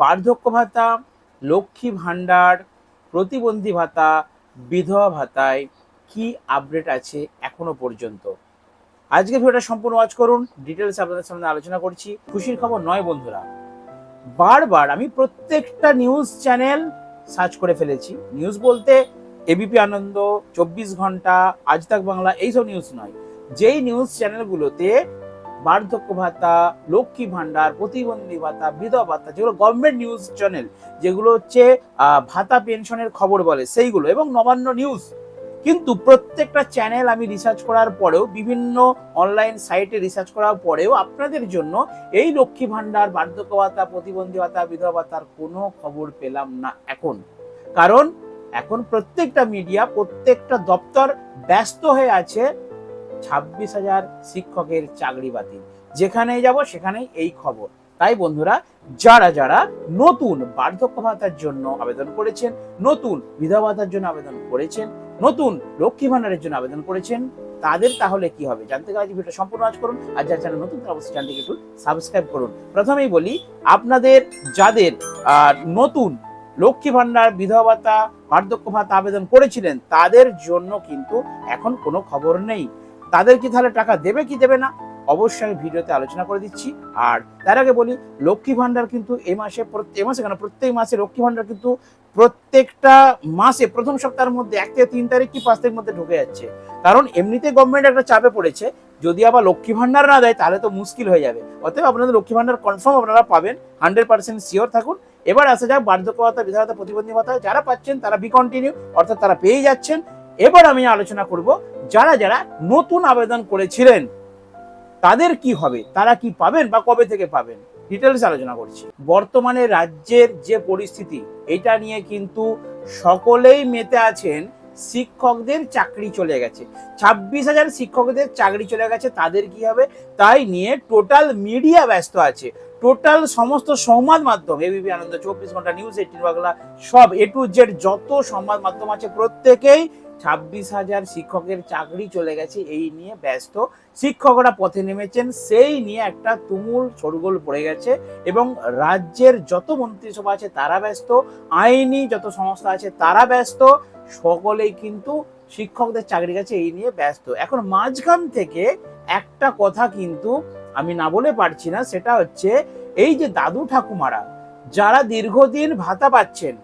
বার্ধক্য ভাতা, লক্ষ্মী ভাণ্ডার, প্রতিবন্ধী ভাতা, বিধবা ভাতায় কি আপডেট আছে এখনও পর্যন্ত? আজকে ভিডিওটা সম্পূর্ণ ওয়াচ করুন। ডিটেলস আপনাদের সামনে আলোচনা করছি। খুশির খবর নয় বন্ধুরা। বারবার আমি প্রত্যেকটা নিউজ চ্যানেল সার্চ করে ফেলেছি। নিউজ বলতে এবিপি আনন্দ, চব্বিশ ঘণ্টা আজ তাক বাংলা, এইসব নিউজ নয়। যেই নিউজ চ্যানেলগুলোতে বার্ধক্য ভাতা, লক্ষ্মী ভাণ্ডার প্রতিবন্ধী ভাতা, বিধবা ভাতা, যেগুলো গভর্নমেন্ট নিউজ চ্যানেল যেগুলো হচ্ছে ভাতা পেনশনের খবর বলে, সেইগুলো এবং নবান্ন নিউজ কিন্তু প্রত্যেকটা চ্যানেল আমি রিসার্চ করার পরেও, বিভিন্ন অনলাইন সাইটে রিসার্চ করার পরেও আপনাদের জন্য এই লক্ষ্মী ভাণ্ডার বার্ধক্য ভাতা, প্রতিবন্ধী ভাতা, বিধবা ভাতার কোনো খবর পেলাম না এখন। কারণ এখন প্রত্যেকটা মিডিয়া প্রত্যেকটা দপ্তর ব্যস্ত হয়ে আছে ছাব্বিশ হাজার শিক্ষকের চাকরি বাতিল। যেখানে যাব সেখানেই এই খবর। তাই বন্ধুরা, যারা যারা নতুন বার্ধক্য ভাতার জন্য আবেদন করেছেন, নতুন বিধবা ভাতার জন্য আবেদন করেছেন, নতুন লক্ষ্মী ভাণ্ডারের জন্য আবেদন করেছেন, তাদের তাহলে কি হবে? জানতে গেলে ভিডিওটা সম্পূর্ণ আজ করুন আর যারা চ্যানেল নতুন তারা অবশ্যই চ্যানেলটিকে একটু সাবস্ক্রাইব করুন। প্রথমেই বলি, আপনাদের যাদের নতুন লক্ষ্মী ভাণ্ডার, বিধবা ভাতা, বার্ধক্য ভাতা আবেদন করেছিলেন, তাদের জন্য কিন্তু এখন কোনো খবর নেই। তাদের কি তাহলে টাকা দেবে কি দেবে না? অবশ্যই আমি ভিডিওতে আলোচনা করে দিচ্ছি। আর তার আগে বলি, লক্ষ্মী ভাণ্ডার কিন্তু এই মাসে এই মাসে কেন? প্রত্যেক মাসে লক্ষ্মী ভাণ্ডার কিন্তু প্রত্যেকটা মাসে, প্রথম সপ্তাহের মধ্যে এক থেকে তিন তারিখ কি পাঁচ তারিখের মধ্যে ঢুকে যাচ্ছে। কারণ এমনিতে গভর্নমেন্ট একটা চাপে পড়েছে। যদি আবার লক্ষ্মী ভাণ্ডার না দেয়, তাহলে তো মুশকিল হয়ে যাবে। অতএব আপনাদের লক্ষ্মী ভাণ্ডার কনফার্ম আপনারা পাবেন। হান্ড্রেড পার্সেন্ট শিওর থাকুন। এবার আসা যাক বার্ধক্য ভাতা বিধবা প্রতিবন্ধী ভাতা, যারা পাচ্ছেন তারা বি কন্টিনিউ অর্থাৎ তারা পেয়ে যাচ্ছেন। এবার আমি আলোচনা করব যারা যারা নতুন আবেদন করেছিলেন, তাদের কি হবে? তারা কি পাবেন বা কবে থেকে পাবেন? ডিটেলস আলোচনা করছি। বর্তমানে রাজ্যের যে পরিস্থিতি, এটা নিয়ে কিন্তু সকলেই মেতে আছেন, শিক্ষকদের চাকরি চলে গেছে। ছাব্বিশ হাজার শিক্ষকদের চাকরি চলে গেছে, তাদের কি হবে? তাই নিয়ে টোটাল মিডিয়া ব্যস্ত আছে। টোটাল সমস্ত সংবাদ মাধ্যম এবিপি আনন্দ, চব্বিশ ঘণ্টা, নিউজ এইটিন বাংলা, সব এ টু জেড যত সংবাদ মাধ্যম আছে, প্রত্যেকেই ছাব্বিশ হাজার শিক্ষকের চাকরি চলে গেছে, এই নিয়ে ব্যস্ত। শিক্ষকরা পথে নেমেছেন, সেই নিয়ে একটা তুমুল শোরগোল পড়ে গেছে এবং রাজ্যের যত মন্ত্রিসভা আছে তারা ব্যস্ত, আইনি যত সংস্থা আছে তারা ব্যস্ত, সকলেই কিন্তু শিক্ষকদের চাকরি গেছে এই নিয়ে ব্যস্ত। এখন মাঝখান থেকে একটা কথা কিন্তু আমি না বলে পারছি না, সেটা হচ্ছে এই যে দাদু ঠাকুমারা, যারা দীর্ঘদিন ভাতা পাচ্ছেন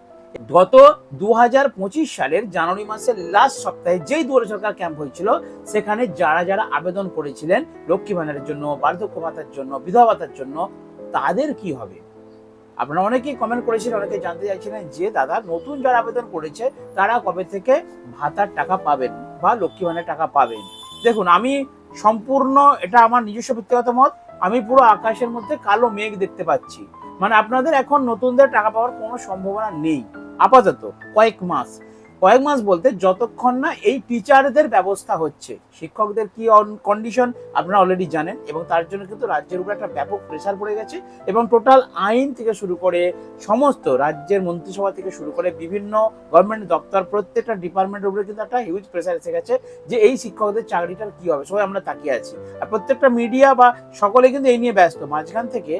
গত দু হাজার পঁচিশ সালের জানুয়ারি মাসের লাস্ট সপ্তাহে যেই দুয়ারে সরকার ক্যাম্প হয়েছিল, সেখানে যারা যারা আবেদন করেছিলেন, লক্ষ্মী ভাণ্ডারের জন্য, বার্ধক্য ভাতার জন্য, বিধবা ভাতার জন্য, তাদের কি হবে? আপনারা অনেকেই কমেন্ট করেছিলেন অনেকে জানতে চাইছিলেন যে, দাদা, নতুন যারা আবেদন করেছে, তারা কবে থেকে ভাতার টাকা পাবেন বা লক্ষ্মী ভাণ্ডারের টাকা পাবেন? দেখুন, আমি সম্পূর্ণ, এটা আমার নিজস্ব ব্যক্তিগত মত, আমি পুরো আকাশের মধ্যে কালো মেঘ দেখতে পাচ্ছি। মানে আপনাদের এখন নতুনদের টাকা পাওয়ার কোনো সম্ভাবনা নেই। আপাতত কয়েক মাস। কয়েক মাস বলতে যতক্ষণ না এই টিচারদের ব্যবস্থা হচ্ছে, শিক্ষকদের কি কন্ডিশন আপনারা অলরেডি জানেন এবং তার জন্য কিন্তু রাজ্যের উপর একটা ব্যাপক প্রেশার পড়ে গেছে এবং টোটাল আইন থেকে শুরু করে সমস্ত রাজ্যের মন্ত্রিসভা থেকে শুরু করে বিভিন্ন গভর্নমেন্ট দপ্তর প্রত্যেকটা ডিপার্টমেন্টের উপরে কিন্তু একটা হিউজ প্রেশার এসে গেছে যে এই শিক্ষকদের চাকরিটার কি হবে। সবাই আমরা তাকিয়ে আছি। আর প্রত্যেকটা মিডিয়া বা সকলে কিন্তু এই নিয়ে ব্যস্ত। মাঝখান থেকে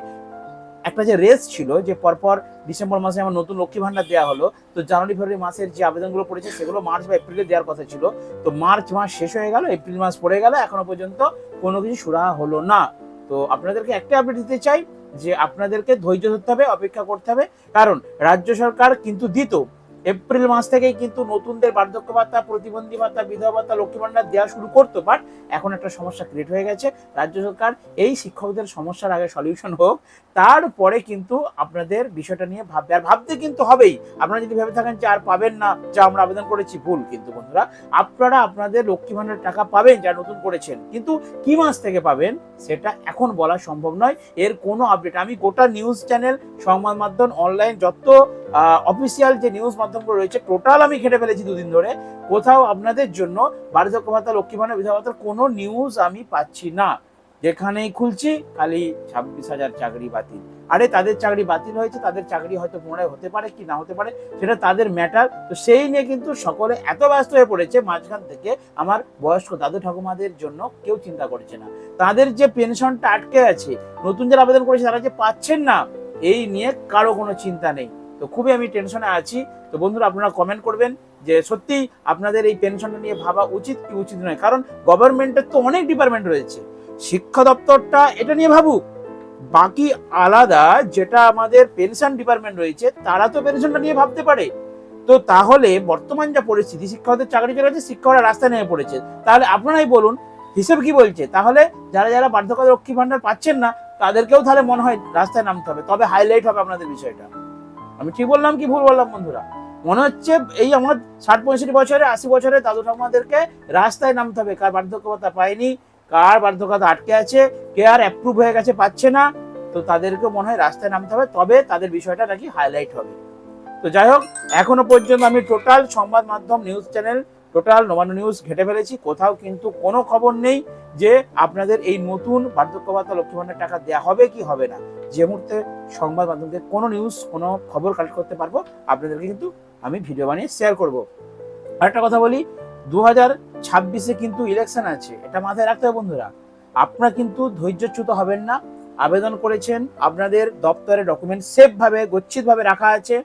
একটা যে রেস ছিল যে পরপর ডিসেম্বর মাসে আমার নতুন লক্ষ্মী ভান্ডার দেওয়া হলো, তো জানুয়ারি, ফেব্রুয়ারি মাসের যে আবেদনগুলো পড়েছে সেগুলো মার্চ বা এপ্রিলে দেওয়ার কথা ছিল। তো মার্চ মাস শেষ হয়ে গেল এপ্রিল মাস পড়ে গেল, এখনও পর্যন্ত কোনো কিছু সুরাহা হলো না। তো আপনাদেরকে একটা আপডেট দিতে চাই যে আপনাদেরকে ধৈর্য ধরতে হবে, অপেক্ষা করতে হবে। কারণ রাজ্য সরকার কিন্তু দিত এপ্রিল মাস থেকেই কিন্তু নতুনদের বার্ধক্য ভাতা, প্রতিবন্ধী ভাতা, বিধবা ভাতা, লক্ষ্মী ভান্ডার দেওয়া শুরু করতো বাট এখন একটা সমস্যা ক্রিয়েট হয়ে গেছে। রাজ্য সরকার এই শিক্ষকদের সমস্যার আগে সলিউশন হোক, তারপরে কিন্তু আপনাদের বিষয়টা নিয়ে ভাববে। আর ভাবতে কিন্তু হবেই। আপনারা যদি ভেবে থাকেন যে আর পাবেন না, যা আমরা আবেদন করেছি, ভুল কিন্তু বন্ধুরা। আপনারা আপনাদের লক্ষ্মী ভান্ডার টাকা পাবেন যা নতুন করেছেন। কিন্তু কি মাস থেকে পাবেন, সেটা এখন বলা সম্ভব নয়। এর কোনো আপডেট আমি গোটা নিউজ চ্যানেল সংবাদ মাধ্যম অনলাইন যত অফিসিয়াল যে নিউজ মাধ্যমগুলো রয়েছে। টোটাল আমি ঘেটে ফেলেছি দুদিন ধরে। কোথাও আপনাদের জন্য বার্ধক্য ভাতা, লক্ষ্মী ভান্ডার বিধবা ভাতার কোনো নিউজ আমি পাচ্ছি না। যেখানেই খুলছি, খালি ছাব্বিশ হাজার চাকরি বাতিল। আরে, তাদের চাকরি বাতিল হয়েছে, তাদের চাকরি হয়তো পুনরায় হতে পারে কি না হতে পারে, সেটা তাদের ম্যাটার তো সেই নিয়ে কিন্তু সকলে এত ব্যস্ত হয়ে পড়েছে, মাঝখান থেকে আমার বয়স্ক দাদু ঠাকুমাদের জন্য কেউ চিন্তা করছে না। তাদের যে পেনশনটা আটকে আছে, নতুন যারা আবেদন করেছে তারা যে পাচ্ছেন না, এই নিয়ে কারও কোনো চিন্তা নেই। তো খুবই আমি টেনশনে আছি। তো বন্ধুরা, আপনারা কমেন্ট করবেন যে সত্যি আপনাদের এই পেনশনটা নিয়ে ভাবা উচিত কি উচিত নয়। কারণ গভর্নমেন্টের তো অনেক ডিপার্টমেন্ট রয়েছে। শিক্ষা দপ্তরটা এটা নিয়ে ভাবুক। বাকি আলাদা যেটা আমাদের পেনশন ডিপার্টমেন্ট রয়েছে, তারা তো পেনশনটা নিয়ে ভাবতে পারে। তো তাহলে বর্তমান যা পরিস্থিতি শিক্ষকদের চাকরি চলে গেছে শিক্ষকরা রাস্তায় নেমে পড়েছে। তাহলে আপনারাই বলুন, হিসেব কি বলছে? তাহলে যারা যারা বার্ধক্য লক্ষ্মী ভাণ্ডার পাচ্ছেন না, তাদেরকেও তাহলে মনে হয় রাস্তায় নামতে হবে। তবে হাইলাইট হবে আপনাদের বিষয়টা। আমি ঠিক বললাম কি ভুল বললাম, বন্ধুরা? মনে হচ্ছে এই আমার ষাট, পঁয়ষট্টি বছরে, আশি বছরে দাদু ঠাকুমাদেরকে রাস্তায় নামতে হবে। কার বার্ধক্য ভাতা পায়নি, কার বার্ধক্য ভাতা আটকে আছে, কে আর অ্যাপ্রুভ হয়ে গেছে পাচ্ছে না, তো তাদেরকে মনে হয় রাস্তায় নামতে হবে, তবে তাদের বিষয়টা নাকি হাইলাইট হবে। তো যাই হোক, এখনও পর্যন্ত আমি টোটাল সংবাদ মাধ্যম news channel total Nabanna news ঘেটে ফেলেছি, কোথাও কিন্তু কোনো খবর নেই যে আপনাদের এই নতুন বার্ধক্য ভাতা টাকা দেওয়া হবে কি হবে না। যে মুহূর্তে সংবাদ মাধ্যমকে কোনো নিউজ কোনো খবর কালেক্ট করতে পারব, আপনাদেরকে কিন্তু আমি ভিডিও বানিয়ে শেয়ার করব। আরেকটা কথা বলি দু হাজার ছাব্বিশে কিন্তু ইলেকশন আছে, এটা মাথায় রাখতে হবে বন্ধুরা। আপনারা কিন্তু ধৈর্যচ্যুত হবেন না, আবেদন করেছেন, আপনাদের দপ্তরে ডকুমেন্ট সেফভাবে গচ্ছিতভাবে রাখা আছে।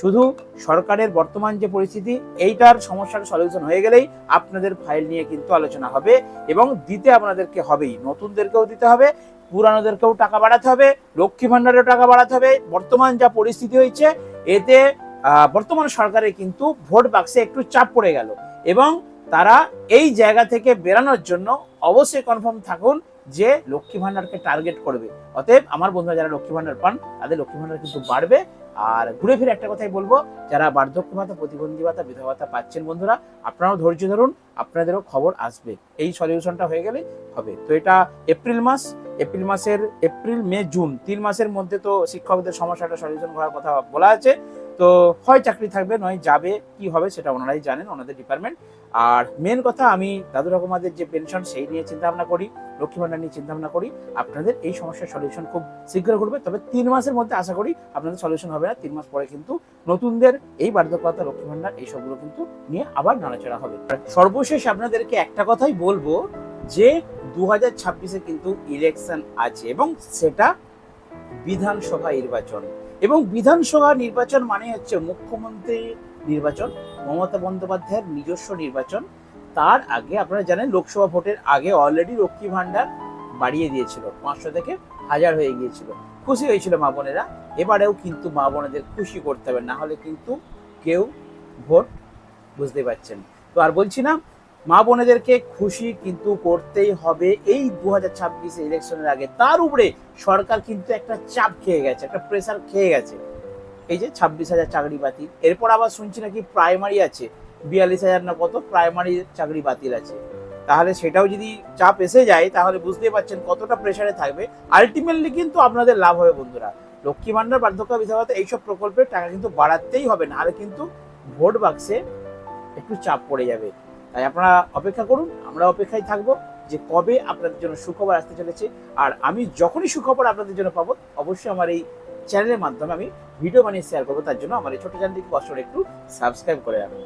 শুধু সরকারের বর্তমান যে পরিস্থিতি, এইটার সমস্যার সলিউশন হয়ে গেলেই আপনাদের ফাইল নিয়ে কিন্তু আলোচনা হবে এবং দিতে আপনাদেরকে হবেই। নতুনদেরকেও দিতে হবে, পুরানোদেরকেও টাকা বাড়াতে হবে, লক্ষ্মী ভান্ডারেও টাকা বাড়াতে হবে। বর্তমান যা পরিস্থিতি হয়েছে, এতে বর্তমান সরকারের কিন্তু ভোট বাক্সে একটু চাপ পড়ে গেল এবং তারা এই জায়গা থেকে বেরানোর জন্য অবশ্যই কনফার্ম থাকুন যে লক্ষ্মী ভান্ডারকে টার্গেট করবে। অতএব আমার বন্ধুরা যারা লক্ষ্মী ভান্ডার পান, তাদের লক্ষ্মী ভান্ডার কিন্তু বাড়বে। আর ঘুরে ফিরে একটা কথাই বলব, যারা বার্ধক্য ভাতা, প্রতিবন্ধী ভাতা, বিধবা ভাতা পাচ্ছেন বন্ধুরা, আপনারাও ধৈর্য ধরুন, আপনাদেরও খবর আসবে। এই সলিউশনটা হয়ে গেলে হবে। তো এটা এপ্রিল মাস, এপ্রিল মাসের এপ্রিল, মে, জুন, তিন মাসের মধ্যে তো শিক্ষকদের সমস্যাটা সলিউশন করার কথা বলা আছে। তো হয় চাকরি থাকবে, নয় যাবে, কি হবে সেটা ওনারাই জানেন, ওনাদের ডিপার্টমেন্ট আর মেন কথা আমি দাদু রকমাদের যে পেনশন সেই নিয়ে চিন্তা ভাবনা করি। লক্ষ্মী ভান্ডার নিয়ে চিন্তা ভাবনা করি, আপনাদের এই সমস্যার সলিউশন খুব শীঘ্র করবে তবে তিন মাসের মধ্যে আশা করি আপনাদের সলিউশন হবে না। তিন মাস পরে কিন্তু নতুনদের এই বার্ধক্যতা লক্ষ্মী ভান্ডার এই সবগুলো কিন্তু নিয়ে আবার নাড়াচাড়া হবে। সর্বশেষ আপনাদেরকে একটা কথাই বলব যে দু হাজার ছাব্বিশে কিন্তু ইলেকশন আছে এবং সেটা বিধানসভা নির্বাচন। এবং বিধানসভা নির্বাচন মানে হচ্ছে মুখ্যমন্ত্রী নির্বাচন, মমতা বন্দ্যোপাধ্যায়ের নিজস্ব নির্বাচন। তার আগে আপনারা জানেন লোকসভা ভোটের আগে অলরেডি লক্ষ্মী ভান্ডার বাড়িয়ে দিয়েছিল, পাঁচশো থেকে হাজার হয়ে গিয়েছিল। খুশি হয়েছিল মা বোনেরা। এবারেও কিন্তু মা বোনেদের খুশি করতে হবে, না হলে কিন্তু কেউ ভোট বুঝতে পারছেন তো আর বলছি না, মা বোনেদেরকে খুশি কিন্তু করতেই হবে এই দু হাজার ছাব্বিশে ইলেকশনের আগে। তার উপরে সরকার কিন্তু একটা চাপ খেয়ে গেছে, একটা প্রেসার খেয়ে গেছে। এই যে ছাব্বিশ হাজার চাকরি বাতিল এরপর আবার শুনছি নাকি প্রাইমারি আছে। বিয়াল্লিশ হাজার না কত প্রাইমারি চাকরি বাতিল আছে। তাহলে সেটাও যদি চাপ এসে যায়, তাহলে বুঝতেই পারছেন কতটা প্রেশারে থাকবে। আলটিমেটলি কিন্তু আপনাদের লাভ হবে, বন্ধুরা। লক্ষ্মী ভান্ডার, বার্ধক্য, বিধবতা এইসব প্রকল্পের টাকা কিন্তু বাড়াতেই হবে, নাহলে কিন্তু ভোট বাক্সে একটু চাপ পড়ে যাবে। তাই আপনারা অপেক্ষা করুন আমরা অপেক্ষায় থাকব যে কবে আপনাদের জন্য সুখবর আসতে চলেছে। আর আমি যখনই সুখবর আপনাদের জন্য পাবো, অবশ্যই আমার এই চ্যানেলের মাধ্যমে আমি ভিডিও বানিয়ে শেয়ার করব। তার জন্য আমার এই ছোটো চ্যানেলটিকে কষ্ট একটু সাবস্ক্রাইব করে রাখুন।